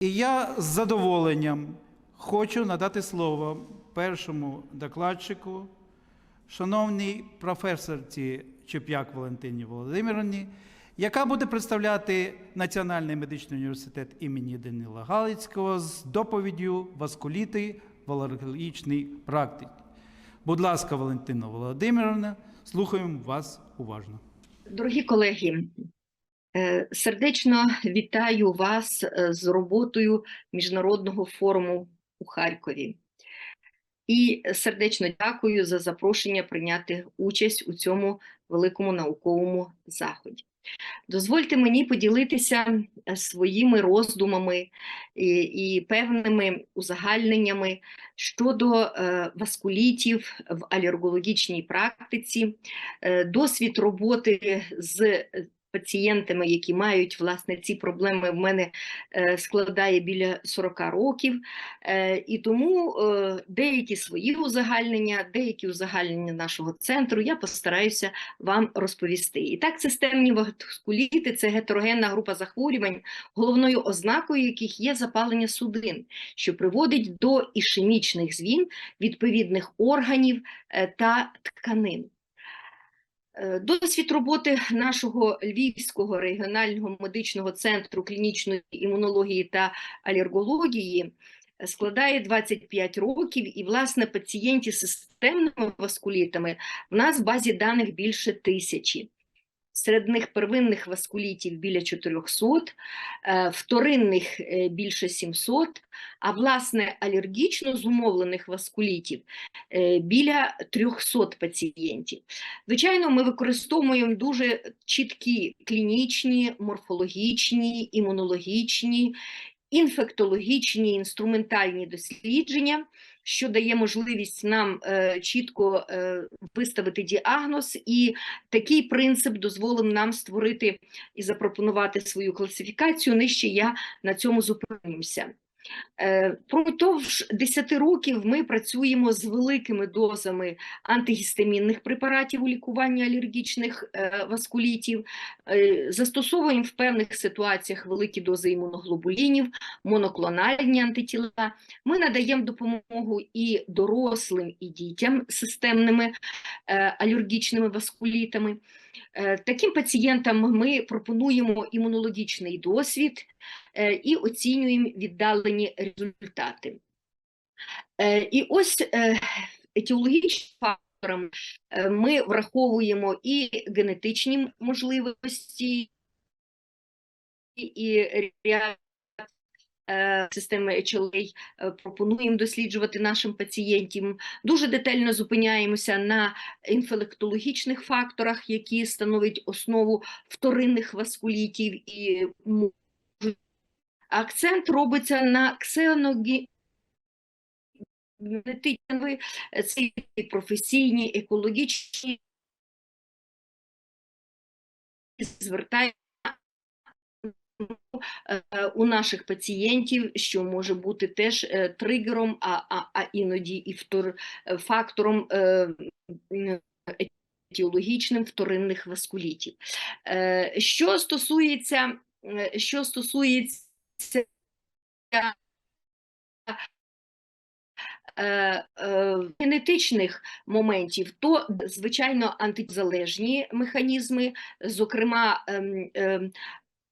І я з задоволенням хочу надати слово першому докладчику, шановній професорці Чеп'як Валентині Володимирівні, яка буде представляти Національний медичний університет імені Данила Галицького з доповіддю Васкуліти в практиці. Будь ласка, Валентина Володимирівна, слухаємо вас уважно. Дорогі колеги, сердечно вітаю вас е, з роботою Міжнародного форуму у Харкові. І сердечно дякую за запрошення прийняти участь у цьому великому науковому заході. Дозвольте мені поділитися е, своїми роздумами і, і певними узагальненнями щодо е, васкулітів в алергологічній практиці, е, досвід роботи з е, пацієнтами, які мають власне ці проблеми, в мене е, складає біля 40 років. Е, І тому е, деякі свої узагальнення, деякі узагальнення нашого центру я постараюся вам розповісти. І так, системні васкуліти – це гетерогенна група захворювань, головною ознакою яких є запалення судин, що приводить до ішемічних звін відповідних органів та тканин. Е, Досвід роботи нашого Львівського регіонального медичного центру клінічної імунології та алергології е, складає 25 років, і, власне, пацієнтів з системними васкулітами в нас в базі даних більше тисячі. Серед них первинних васкулітів біля 400, е, вторинних е, більше 700, а власне алергічно зумовлених васкулітів е, біля 300 пацієнтів. Звичайно, ми використовуємо дуже чіткі клінічні, морфологічні, імунологічні, інфектологічні, інструментальні дослідження, що дає можливість нам е, чітко е, виставити діагноз, і такий принцип дозволив нам створити і запропонувати свою класифікацію. Нижче я на цьому зупинимся. Е, Протягом 10 років ми працюємо з великими дозами антигістамінних препаратів у лікуванні алергічних е, васкулітів, е, застосовуємо в певних ситуаціях великі дози імуноглобулінів, моноклональні антитіла. Ми надаємо допомогу і дорослим, і дітям системними алергічними васкулітами. Е, Таким пацієнтам ми пропонуємо імунологічний досвід е, і оцінюємо віддалені результати. Е, І ось етіологічним фактором ми враховуємо і генетичні можливості, і е, системи HLA е, пропонуємо досліджувати нашим пацієнтам. Дуже детально зупиняємося на інфелектологічних факторах, які становлять основу вторинних васкулітів і. Акцент робиться на ксеногі це і професійні, екологічні, звертаємо е, у наших пацієнтів, що може бути теж е, тригером, а, а, а іноді і втор, е, фактором е, етіологічним вторинних васкулітів. Е, Що стосується, е, що стосується е, е, генетичних моментів, то звичайно антизалежні механізми, зокрема ем, ем,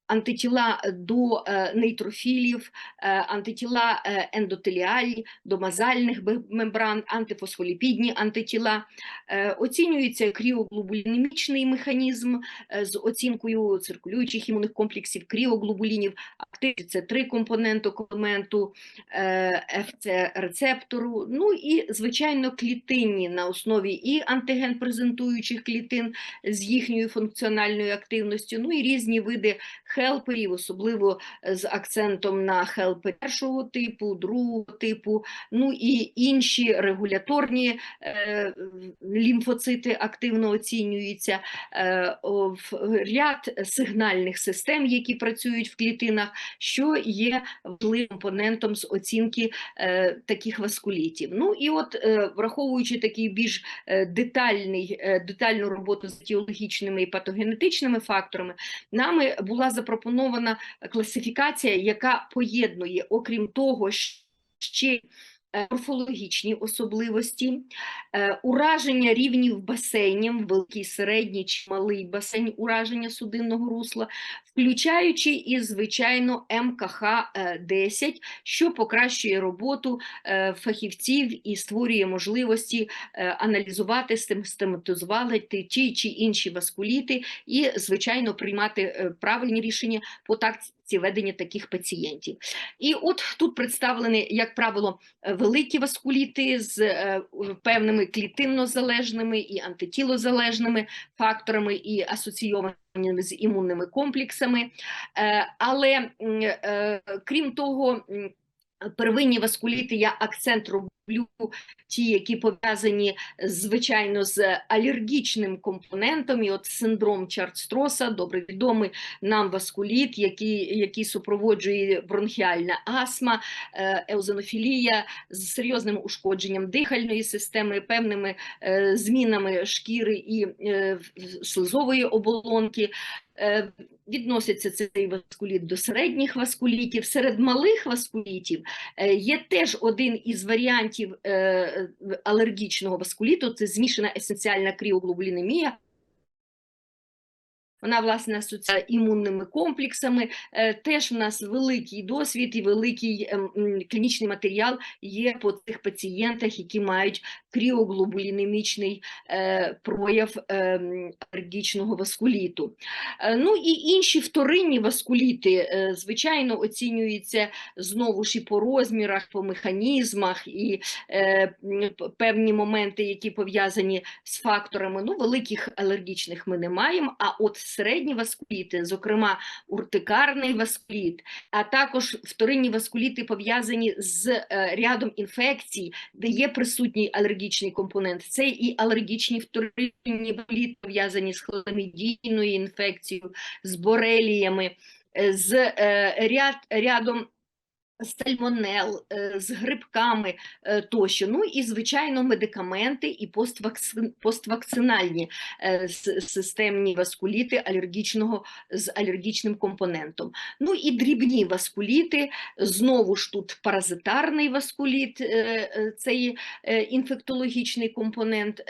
антитіла до е, нейтрофілів, е, антитіла е, ендотеліальні, до мазальних мембран, антифосфоліпідні антитіла. Оцінюється кріоглобулінемічний механізм з оцінкою циркулюючих імунних комплексів, кріоглобулінів, активів це три компоненту коменту, ФЦ-рецептору, ну і, звичайно, клітинні на основі і антиген-презентуючих клітин з їхньою функціональною активністю, ну і різні види хелперів, особливо з акцентом на хелпи першого типу, другого типу, ну і інші регуляторні е, лімфоцити активно оцінюються, е, в ряд сигнальних систем, які працюють в клітинах, що є важливим компонентом з оцінки е, таких васкулітів. Ну і от, е, враховуючи такий більш е, детальний, е, детальну роботу з етіологічними і патогенетичними факторами, нами була запропонована запропонована класифікація, яка поєднує, окрім того, ще морфологічні особливості, е, ураження рівнів басейнів, великий, середній чи малий басейн, ураження судинного русла, включаючи і, звичайно, МКХ-10, що покращує роботу е, фахівців і створює можливості е, аналізувати, систематизувати ті чи інші васкуліти і, звичайно, приймати е, правильні рішення по тактиці ведення таких пацієнтів. І от тут представлені, як правило, е, великі васкуліти з е, певними клітиннозалежними і антитілозалежними факторами і асоційованими з імунними комплексами. Е, Але крім того, первинні васкуліти я акцент роблю ті, які пов'язані звичайно з алергічним компонентом, і от синдром Чарт-Строса, добре відомий нам васкуліт, який, який супроводжує бронхіальна астма, е, еозинофілія з серйозним ушкодженням дихальної системи, певними е, змінами шкіри і е, слизової оболонки. Е, Відноситься цей васкуліт до середніх васкулітів. Серед малих васкулітів е, є теж один із варіантів е, алергічного васкуліту, це змішана есенціальна кріоглобулінемія. Вона, власне, асоціюється імунними комплексами. Е, Теж в нас великий досвід і великий ем, клінічний матеріал є по цих пацієнтах, які мають кріоглобулінемічний е, прояв ем, алергічного васкуліту. Е, Ну і інші вторинні васкуліти, звичайно, оцінюються знову ж і по розмірах, по механізмах і певні моменти, які пов'язані з факторами. Ну, великих алергічних ми не маємо. А от середні васкуліти, зокрема уртикарний васкуліт, а також вторинні васкуліти пов'язані з е, рядом інфекцій, де є присутній алергічний компонент. Це і алергічні вторинні васкуліти пов'язані з хламідійною інфекцією, з бореліями, е, з е, ряд, рядом сальмонел, е, з грибками е, тощо. Ну і, звичайно, медикаменти і поствакци- поствакцинальні е, системні васкуліти алергічного з алергічним компонентом. Ну і дрібні васкуліти, знову ж тут паразитарний васкуліт, цей інфектологічний компонент,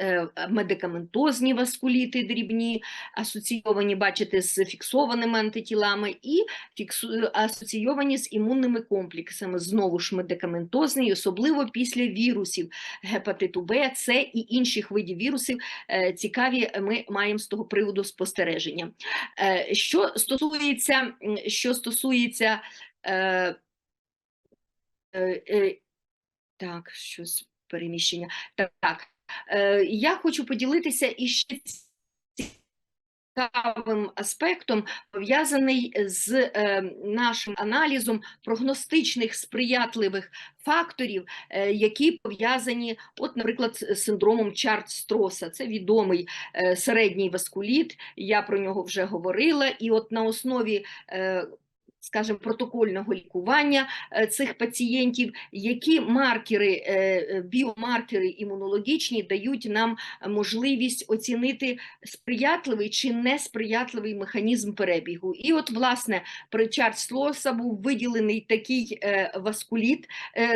медикаментозні васкуліти дрібні, асоційовані, бачите, з фіксованими антитілами і фіксу... асоційовані з імунними комплексами, знову ж медикаментозний, особливо після вірусів гепатиту Б, С і інших видів вірусів. Е, Цікаві ми маємо з того приводу спостереження. Е, Що стосується, що стосується е, так, щось переміщення. Так, так. Я хочу поділитися іще цікавим аспектом, пов'язаний з е, нашим аналізом прогностичних сприятливих факторів, е, які пов'язані, от, наприклад, з синдромом Чарт-Строса. Це відомий е, середній васкуліт, я про нього вже говорила, і от на основі е, скажімо, протокольного лікування е, цих пацієнтів, які маркери, е, е, біомаркери імунологічні дають нам можливість оцінити сприятливий чи несприятливий механізм перебігу. І от, власне, при Чарльз-Лоса був виділений такий васкуліт,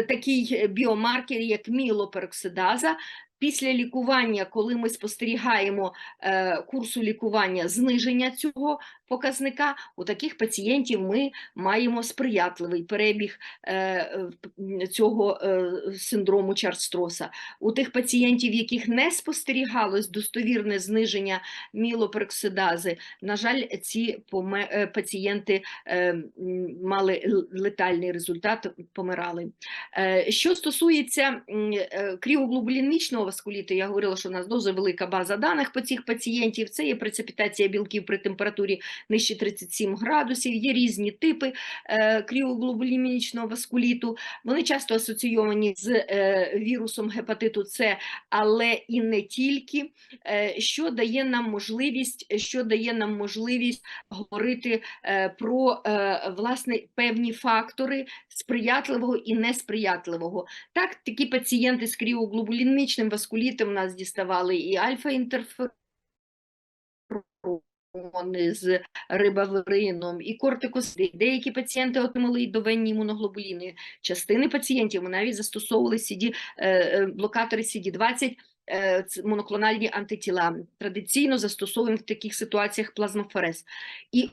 такий біомаркер, як мілопероксидаза. Після лікування, коли ми спостерігаємо е, курсу лікування зниження цього показника, у таких пацієнтів ми маємо сприятливий перебіг е, е, цього е, синдрому Чарстроса. У тих пацієнтів, яких не спостерігалось достовірне зниження мілопероксидази, на жаль, ці пацієнти мали летальний результат, помирали. Що стосується кріоглобулінічного васкуліту, я говорила, що у нас дуже велика база даних по цих пацієнтів. Це є прецепітація білків при температурі нижче 37 градусів, є різні типи е, кріоглобулінічного васкуліту. Вони часто асоційовані з е, вірусом гепатиту С, але і не тільки, е, що дає нам можливість, що дає нам можливість говорити про власне певні фактори сприятливого і несприятливого. Так, такі пацієнти з кріоглобулінічним васкулітом нас діставали і альфа-інтерферон, гормони з рибавирином і кортикости. Деякі пацієнти отримали і довенні імуноглобуліни. Частини пацієнтів ми навіть застосовували CD, е, е, блокатори CD20, е, моноклональні антитіла. Традиційно застосовуємо в таких ситуаціях плазмофорез. І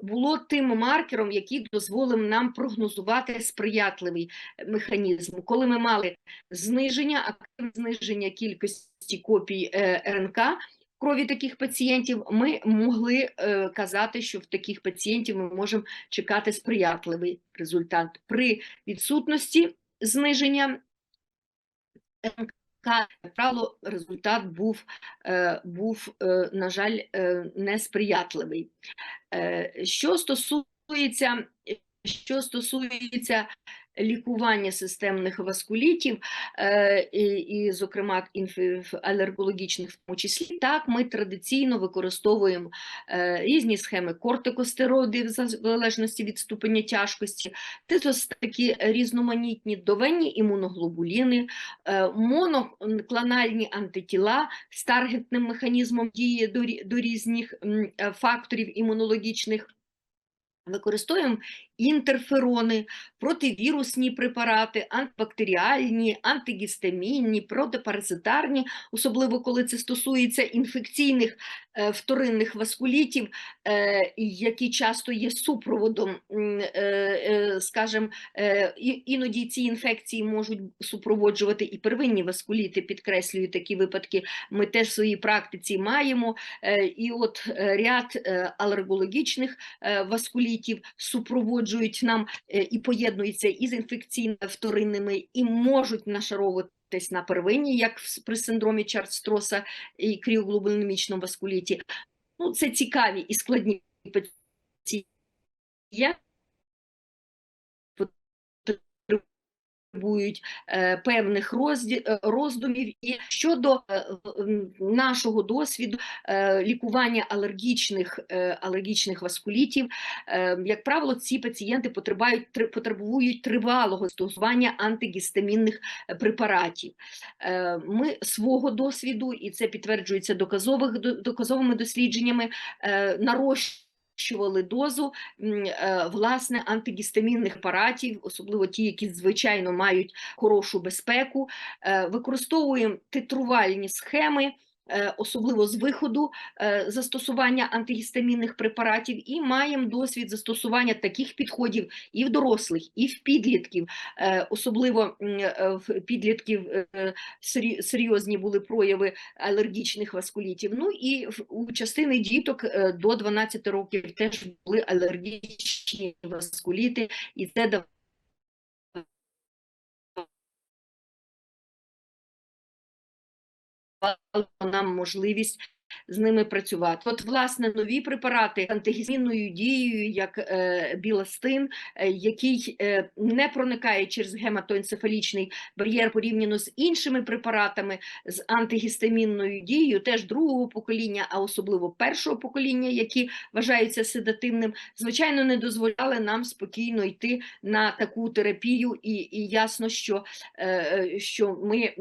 було тим маркером, який дозволив нам прогнозувати сприятливий механізм. Коли ми мали зниження, активне зниження кількості копій е, РНК крові таких пацієнтів, ми могли е, казати, що в таких пацієнтів ми можемо чекати сприятливий результат. При відсутності зниження РНК, як правило, результат був, е, був е, на жаль, е, несприятливий. Що стосується, що стосується лікування системних васкулітів, е, і, зокрема, алергологічних в тому числі, так, ми традиційно використовуємо е, різні схеми кортикостероїдів в залежності від ступеня тяжкості, такі різноманітні довенні імуноглобуліни, е, моноклональні антитіла з таргетним механізмом дії до, різних факторів імунологічних. Використовуємо інтерферони, противірусні препарати, антибактеріальні, антигістамінні, протипаразитарні, особливо коли це стосується інфекційних е, вторинних васкулітів, е, які часто є супроводом, е, е, скажімо, е, іноді ці інфекції можуть супроводжувати і первинні васкуліти, підкреслюю такі випадки. Ми теж в своїй практиці маємо. Е, І от е, ряд е, алергологічних е, васкулітів супроводжують нам е, і поєднуються із інфекційними вторинними, і можуть нашаровуватись на первинні, як при синдромі Чарстроса і кріоглобулінемічному васкуліті. Ну, це цікаві і складні пацієнти. Потребують е, певних е, роздумів. І щодо е, нашого досвіду лікування алергічних, алергічних васкулітів, як правило, ці пацієнти потребують, потребують тривалого стосування антигістамінних препаратів. Ми свого досвіду, і це підтверджується доказових, до- доказовими дослідженнями, нарощуємо Підвищували дозу е, власне антигістамінних паратів, особливо ті, які звичайно мають хорошу безпеку. Е, Використовуємо титрувальні схеми, особливо з виходу е, застосування антигістамінних препаратів, і маємо досвід застосування таких підходів і в дорослих, і в підлітків. Е, Особливо е, в підлітків е, серйозні були прояви алергічних васкулітів. Ну і у частини діток е, до 12 років теж були алергічні васкуліти, і це давало нам можливість з ними працювати. От, власне, нові препарати з антигістамінною дією, як е, біластин, е, який е, не проникає через гематоенцефалічний бар'єр порівняно з іншими препаратами з антигістамінною дією, теж другого покоління, а особливо першого покоління, які вважаються седативним, звичайно, не дозволяли нам спокійно йти на таку терапію, і, і ясно, що, е, е, що ми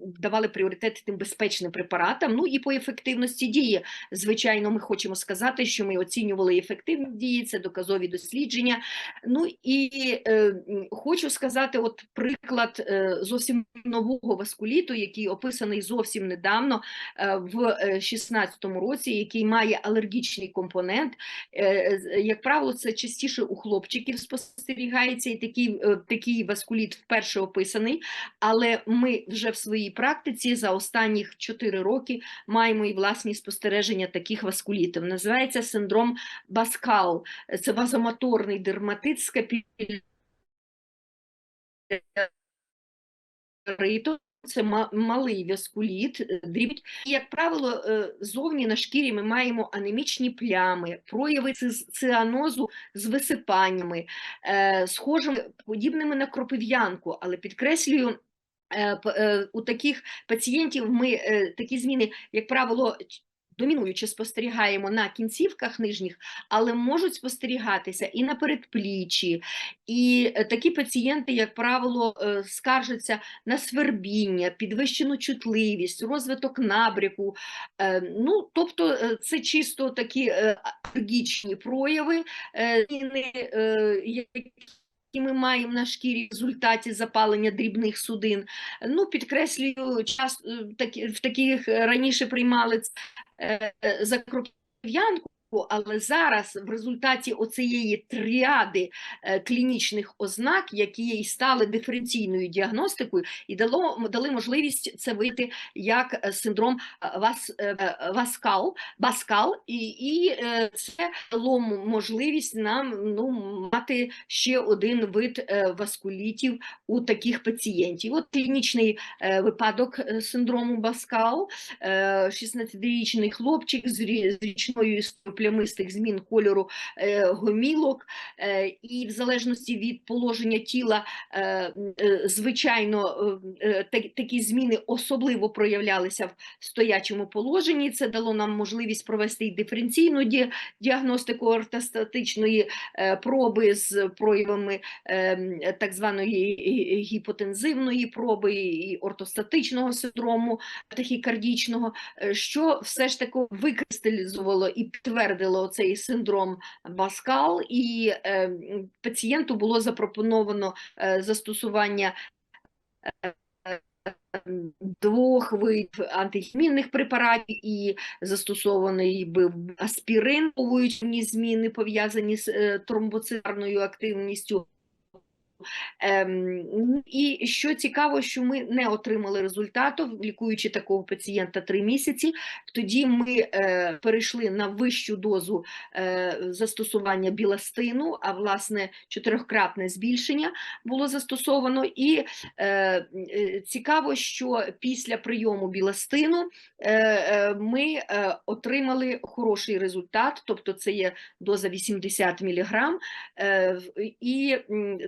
давали пріоритет тим безпечним препаратам. Ну і по ефективності дії, звичайно, ми хочемо сказати, що ми оцінювали ефективність дії, це доказові дослідження. Ну і е, хочу сказати, от приклад е, зовсім нового васкуліту, який описаний зовсім недавно е, в 2016 році, який має алергічний компонент. Е, Як правило, це частіше у хлопчиків спостерігається, і такий, е, такий васкуліт вперше описаний. Але ми вже в своїй практиці за останніх 4 роки маємо і власні спостереження таких васкулітів. Називається синдром Баскал. Це вазомоторний дерматит з капіляриту. Це малий васкуліт, е, дріб. І, як правило, е, зовні на шкірі ми маємо анемічні плями, прояви цианозу з висипаннями, е, схожими, подібними на кропив'янку, але підкреслюю, у таких пацієнтів ми е, такі зміни, як правило, домінуюче спостерігаємо на кінцівках нижніх, але можуть спостерігатися і на передпліччі. І е, такі пацієнти, як правило, е, скаржаться на свербіння, підвищену чутливість, розвиток набряку. Е, Ну, тобто, е, це чисто такі е, алергічні прояви, е, е, які ми маємо на шкірі в результаті запалення дрібних судин. Ну, підкреслюю, час, е, в таких е, раніше приймали це, але зараз в результаті оцієї тріади е, клінічних ознак, які і стали диференційною діагностикою, і дало, дали можливість це вийти як е, синдром е, Вас, Васкал, Баскал, і, і це дало можливість нам ну, мати ще один вид васкулітів у таких пацієнтів. От клінічний випадок синдрому Баскал, е, 16-річний хлопчик з річною історією плямистих змін кольору е, гомілок, е, і в залежності від положення тіла, е, звичайно, такі зміни особливо проявлялися в стоячому положенні. Це дало нам можливість провести і диференційну ді- діагностику ортостатичної проби з проявами так званої гіпотензивної проби і ортостатичного синдрому тахікардічного, що все ж таки викристалізувало і підтвердило цей синдром Баскал, і е, пацієнту було запропоновано е, застосування м, двох видів антихімінних препаратів і застосований був аспірин, повуючі зміни пов'язані з е, тромбоцитарною активністю. Ем, і що цікаво, що ми не отримали результату, лікуючи такого пацієнта три місяці. Тоді ми е, перейшли на вищу дозу е, застосування біластину, а власне чотирьохкратне збільшення було застосовано. І е, цікаво, що після прийому біластину ми отримали хороший результат, тобто це є доза 80 мг, І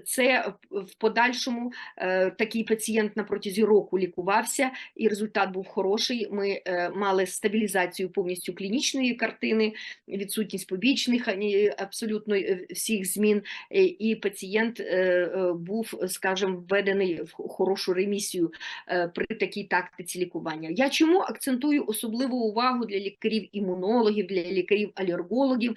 це в- подальшому е, такий пацієнт на протязі року лікувався, і результат був хороший. Ми е, мали стабілізацію повністю клінічної картини, відсутність побічних абсолютно е, всіх змін, і пацієнт був, скажімо, введений в хорошу ремісію при такій тактиці лікування. Я чому акцентую особливу увагу для лікарів-імунологів, для лікарів-алергологів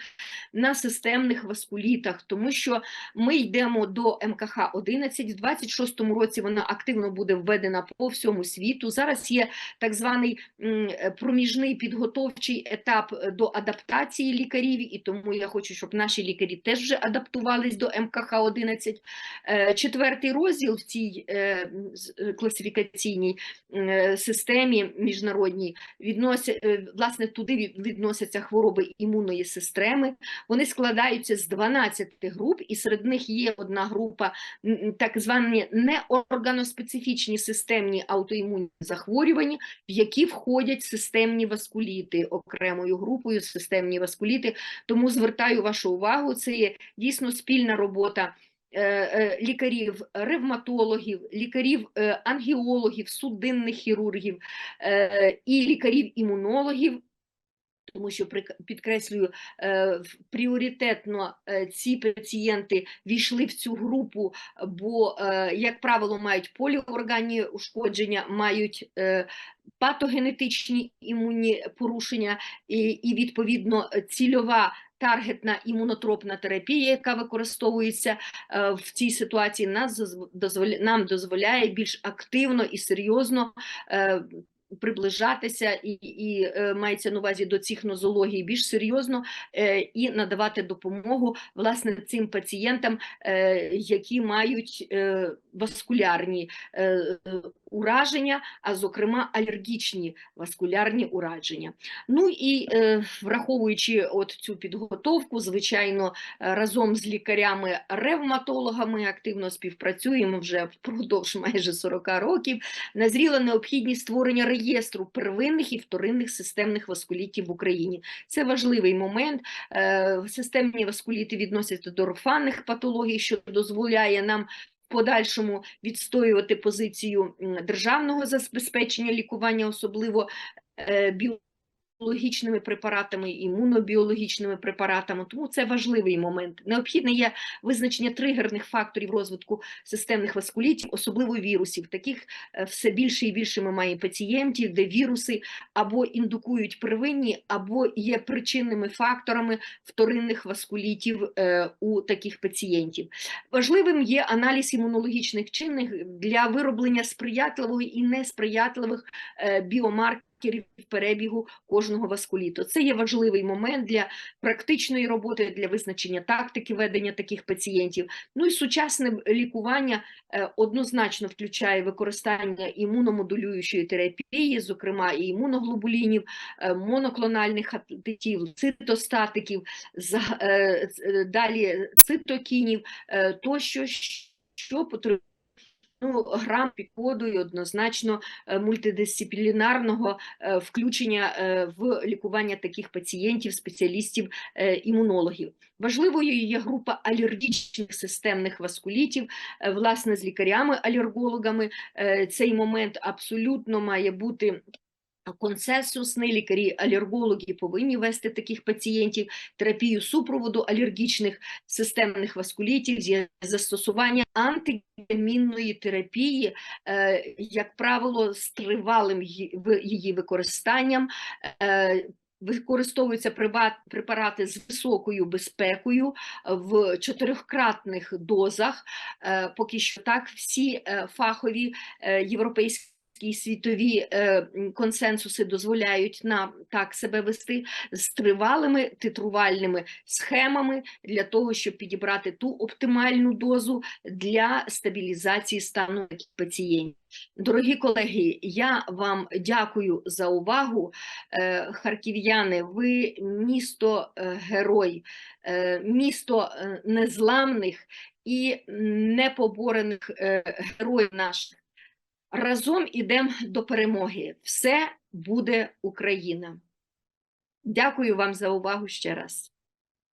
на системних васкулітах, тому що ми йдемо до МКХ 11 в 26-му році вона активно буде введена по всьому світу. Зараз є так званий проміжний підготовчий етап е, до адаптації лікарів, і тому я хочу, щоб наші лікарі теж вже адаптувались до МКХ 11. Е, Четвертий розділ в цій е, класифікаційній системі міжнародній відносять власне туди відносяться хвороби імунної системи. Вони складаються з 12 груп, і серед них є одна група так звані неорганоспецифічні системні аутоімунні захворювання, в які входять системні васкуліти окремою групою системні васкуліти. Тому звертаю вашу увагу, це є дійсно спільна робота. е, е, Лікарів, ревматологів, лікарів, е, ангіологів, судинних хірургів і лікарів-імунологів, тому що підкреслюю, е, пріоритетно е, ці пацієнти війшли в цю групу, бо, е, як правило, мають поліорганні ушкодження, мають патогенетичні імунні порушення, і, відповідно цільова. Таргетна імунотропна терапія, яка використовується в цій ситуації, нас зазв- нам дозволяє більш активно і серйозно приближатися і, і е, мається на увазі до цих нозологій більш серйозно е, і надавати допомогу власне цим пацієнтам, е, які мають васкулярні ураження, а зокрема алергічні васкулярні ураження. Ну і е, враховуючи от цю підготовку, звичайно, е, разом з лікарями-ревматологами активно співпрацюємо вже впродовж майже 40 років. Назріла необхідність створення реєстру первинних і вторинних системних васкулітів в Україні. Це важливий момент. Е, Системні васкуліти відносяться до орфанних патологій, що дозволяє нам подальшому відстоювати позицію державного забезпечення лікування, особливо е, імунологічними препаратами, імунобіологічними препаратами. Тому це важливий момент. Необхідне є визначення тригерних факторів розвитку системних васкулітів, особливо вірусів. Таких е, все більше і більше ми маємо пацієнтів, де віруси або індукують первинні, або є причинними факторами вторинних васкулітів е, у таких пацієнтів. Важливим є аналіз імунологічних чинних для вироблення сприятливих і несприятливих е, біомаркерів перебігу кожного васкуліту. Це є важливий момент для практичної роботи, для визначення тактики ведення таких пацієнтів. Ну і сучасне лікування е, однозначно включає використання імуномодулюючої терапії, зокрема і імуноглобулінів, е, моноклональних антитіл, цитостатиків, е, далі цитокінів, тощо, що потребує ну, грам підходу і однозначно е, мультидисциплінарного е, включення е, в лікування таких пацієнтів, спеціалістів, імунологів. Важливою є група алергічних системних васкулітів, власне, з лікарями-алергологами. Цей момент абсолютно має бути консенсусний. Лікарі-алергологи повинні вести таких пацієнтів, терапію супроводу алергічних системних васкулітів, застосування антигемінної терапії, е, як правило, з тривалим її використанням. е, Використовуються препарати з високою безпекою в чотирьохкратних дозах. Е, Поки що так всі е, фахові е, європейські світові е, консенсуси дозволяють нам так себе вести з тривалими титрувальними схемами для того, щоб підібрати ту оптимальну дозу для стабілізації стану пацієнтів. Дорогі колеги, я вам дякую за увагу. Е, Харків'яни, ви місто е, герой, місто незламних і непоборених героїв наших. Разом ідемо до перемоги. Все буде Україна. Дякую вам за увагу ще раз.